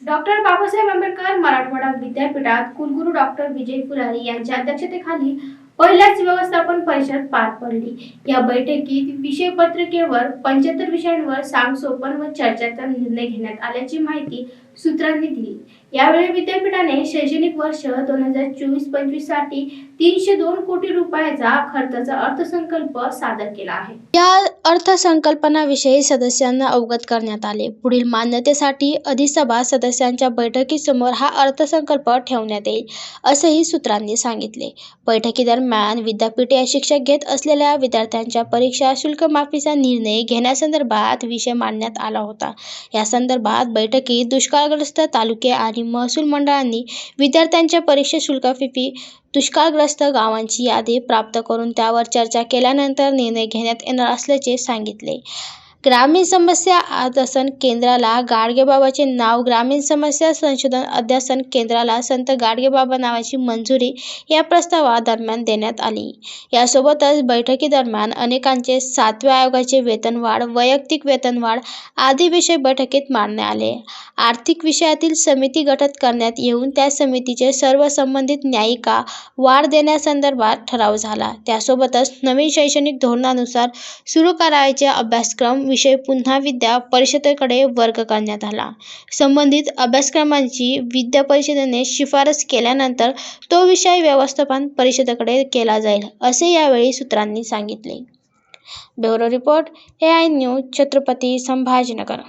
Doctor Babasaheb Ambedkar Marathwada विद्यापीठात कुलगुरू doctor विजय फुलारी यांच्या अध्यक्षतेखाली पहिल्याच व्यवस्थापन परिषद पार पडली. या बैठकीत विषय पत्रिकेवर पंच्याहत्तर विषयांवर सांगसोपन व चर्चाचा निर्णय घेण्यात आल्याची माहिती सूत्रांनी दिली. यावेळी विद्यापीठाने शैक्षणिक वर्ष दोन हजार चोवीस पंचवीससाठी तीनशे दोन कोटी रुपयाचा खर्चाचा अर्थसंकल्प सादर केला आहे. या अर्थसंकल्पनाविषयी सदस्यांना अवगत करण्यात आले. पुढील मान्यतेसाठी अधिसभा सदस्यांच्या बैठकीसमोर हा अर्थसंकल्प ठेवण्यात येईल असेही सूत्रांनी सांगितले. बैठकीदरम्यान विद्यापीठे शिक्षक घेत असलेल्या विद्यार्थ्यांच्या परीक्षा शुल्क माफीचा निर्णय घेण्यासंदर्भात विषय मांडण्यात आला होता. या संदर्भात बैठकीत दुष्काळग्रस्त तालुके आणि महसूल मंडळांनी विद्यार्थ्यांच्या परीक्षा शुल्काफी दुष्काळग्रस्त गावांची यादी प्राप्त करून त्यावर चर्चा केल्यानंतर निर्णय घेण्यात येणार असल्याचे सांगितले. ग्रामीण समस्या अध्यासन केंद्राला गाडगेबाबाचे नाव ग्रामीण समस्या संशोधन अध्यासन केंद्राला संत गाडगेबाबा नावाची मंजुरी या प्रस्तावादरम्यान देण्यात आली. यासोबतच बैठकीदरम्यान अनेकांचे सातव्या आयोगाचे वेतनवाढ वैयक्तिक वेतनवाढ आदी विषय बैठकीत मांडण्यात आले. आर्थिक विषयातील समिती गठत करण्यात येऊन त्या समितीचे सर्व संबंधित न्यायिका वाढ देण्यासंदर्भात ठराव झाला. त्यासोबतच नवीन शैक्षणिक धोरणानुसार सुरू करायचे अभ्यासक्रम विषय पुन्हा विद्या परिषदेकडे वर्ग करण्यात आला. संबंधित अभ्यासक्रमांची विद्या परिषदेने शिफारस केल्यानंतर तो विषय व्यवस्थापन परिषदेकडे केला जाईल असे यावेळी सूत्रांनी सांगितले. Bureau report A I news Chhatrapati Sambhajinagar.